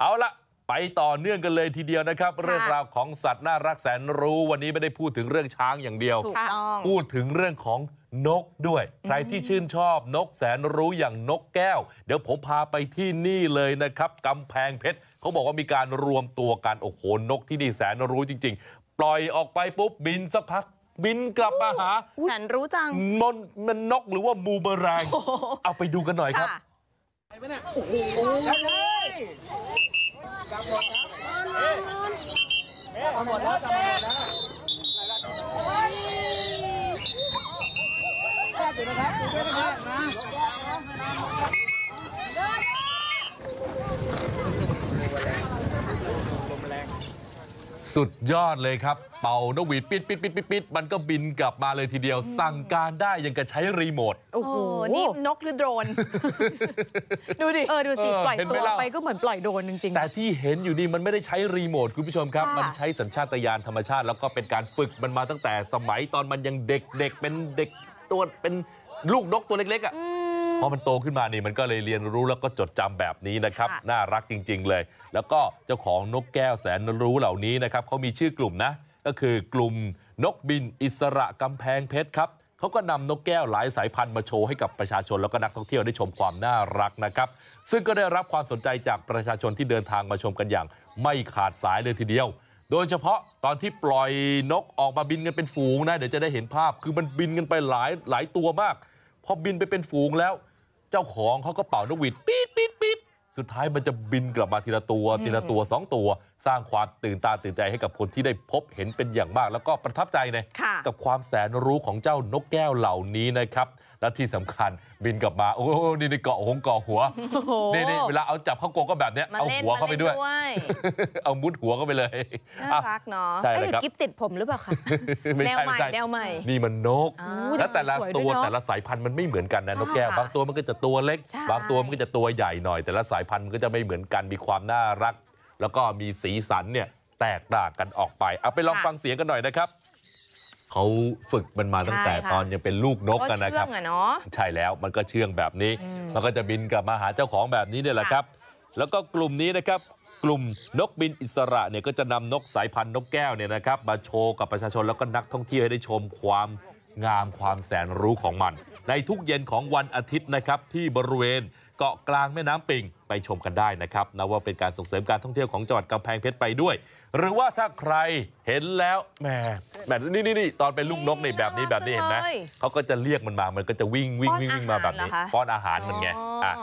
เอาละไปต่อเนื่องกันเลยทีเดียวนะครับเรื่องราวของสัตว์น่ารักแสนรู้วันนี้ไม่ได้พูดถึงเรื่องช้างอย่างเดียวถูกต้องพูดถึงเรื่องของนกด้วย ใครที่ชื่นชอบนกแสนรู้อย่างนกแก้ว เดี๋ยวผมพาไปที่นี่เลยนะครับกำแพงเพชรเขาบอกว่ามีการรวมตัวกันโอ้โหนกที่นี่แสนรู้จริง ๆ ปล่อยออกไปปุ๊บบินสักพักบินกลับมาหาแสนรู้จังมันมันนกหรือว่าบูมเมอแรงเอาไปดูกันหน่อยครับ ค่ะสุดยอดเลยครับเป่านกหวีดปิด ปิดปิดปิดปิดมันก็บินกลับมาเลยทีเดียวสั่งการได้ยังกับใช้รีโมทโอ้โหนี่นกหรือโดรนดูดิเออดูสิเออปล่อยเห็นไหมตัวล่ะไปก็เหมือนปล่อยโดรนจริงแต่ที่เห็นอยู่นี่มันไม่ได้ใช้รีโมทคุณผู้ชมครับค่ะมันใช้สัญชาตญาณธรรมชาติ แล้วก็เป็นการฝึกมันมาตั้งแต่สมัยตอนมันยังเด็กเด็กเป็นเด็กตัวเป็นลูกนกตัวเล็กๆอะ พอมันโตขึ้นมานี่มันก็เลยเรียนรู้แล้วก็จดจำแบบนี้นะครับค่ะน่ารักจริงๆเลยแล้วก็เจ้าของนกแก้วแสนรู้เหล่านี้นะครับเขามีชื่อกลุ่มนะก็คือกลุ่มนกบินอิสระกำแพงเพชรครับเขาก็นำนกแก้วหลายสายพันธุ์มาโชว์ให้กับประชาชนแล้วก็นักท่องเที่ยวได้ชมความน่ารักนะครับซึ่งก็ได้รับความสนใจจากประชาชนที่เดินทางมาชมกันอย่างไม่ขาดสายเลยทีเดียว โดยเฉพาะตอนที่ปล่อยนกออกมาบินกันเป็นฝูงนะเดี๋ยวจะได้เห็นภาพคือมันบินกันไปหลายหลายตัวมาก พอบินไปเป็นฝูงแล้วเจ้าของเขาก็เป่านกหวีดปี๊ดปี๊ดปี๊ดสุดท้ายมันจะบินกลับมาทีละตัวทีละตัวสองตัวสร้างความตื่นตาตื่นใจให้กับคนที่ได้พบเห็นเป็นอย่างมากแล้วก็ประทับใจเลยค่ะกับความแสนรู้ของเจ้านกแก้วเหล่านี้นะครับและที่สำคัญบินกลับมาโอ้โหนี่นี่เกาะหงเกาะหัวๆโอ้โหนี่นี่เวลาเอาจับเข้ากรงก็แบบเนี้ยมาเอาเล่นหัวเข้าไปด้วยมาเล่นเอามุดหัวเข้าไปเลยน่าอะรักเนาะใช่เอ้ยเลยหรืครับอกิฟติดผมหรือเปล่าคะไม่แนวใช่ใหม่ไม่ใช่แนวใหม่นี่มันนกอ๋อและแต่ละสวยตัด้ววยเนอะแต่ละสายพันธุ์มันไม่เหมือนกันนะนกแก้วค่ะบางตัวมันก็จะตัวเล็กใช่บางตัวมันก็จะตัวใหญ่หน่อย แต่ละสายพันธุ์มันก็จะไม่เหมือนกันมีความน่ารัก แล้วก็มีสีสันเนี่ยแตกต่างกันออกไปเอาไปลองฟังเสียงกันหน่อยนะครับ เขาฝึกมันมาตั้งแต่ตอนยังเป็นลูกนกก็กันนะเชื่คอรับงอะเนาะใช่แล้วมันก็เชื่องแบบนี้อืมมันก็จะบินกลับมาหาเจ้าของแบบนี้เนี่ยแหละครับ แล้วก็กลุ่มนี้นะครับกลุ่มนกบินอิสระเนี่ยก็จะนำนกสายพันธุ์นกแก้วเนี่ยนะครับ มาโชว์กับประชาชนแล้วก็นักท่องเที่ยวให้ได้ชมความงามความแสนรู้ของมัน ในทุกเย็นของวันอาทิตย์นะครับที่บริเวณ เกาะกลางแม่น้ำปิงไปชมกันได้นะครับนับว่าเป็นการส่งเสริมการท่องเที่ยวของจังหวัดกำแพงเพชรไปด้วย หรือว่าถ้าใครเห็นแล้วแหมแบบนี่นี่นี่ตอนเป็นลูกนกในแบบนี้แบบนี้เห็นไหมจังเลยเขาก็จะเรียกมันมามันก็จะวิ่งวิ่งวิ่งวิ่งมาแบบนี้ป้อนอาหารเหรอคะป้อนอาหารมันไงอ๋ออ่อะ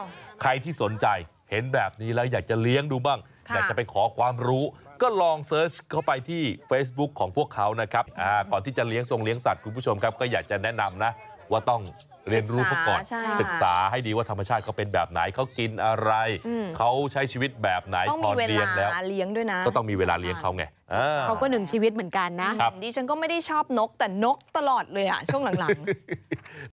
ใครที่สนใจเห็นแบบนี้แล้วอยากจะเลี้ยงดูบ้างค่ะอยากจะไปขอความรู้ก็ลองเซิร์ชเข้าไปที่ Facebook ของพวกเขานะครับอ่าก่อนที่จะเลี้ยงทรงเลี้ยงสัตว์คุณผู้ชมครับก็อยากจะแนะนำนะ ว่าต้องเรียนรู้เขาก่อนใช่ศึกษาให้ดีว่าธรรมชาติเขาเป็นแบบไหนเขากินอะไรอืมเขาใช้ชีวิตแบบไหนต้องพมีอเวเลี้ยงแล้วลาเลี้ยงด้วยนะก็ต้องมีเวลาเลี้ยงเขาไงอ่าเขาก็หนึ่งชีวิตเหมือนกันนะครับดิฉันก็ไม่ได้ชอบนกแต่นกตลอดเลยอะช่วงหลัง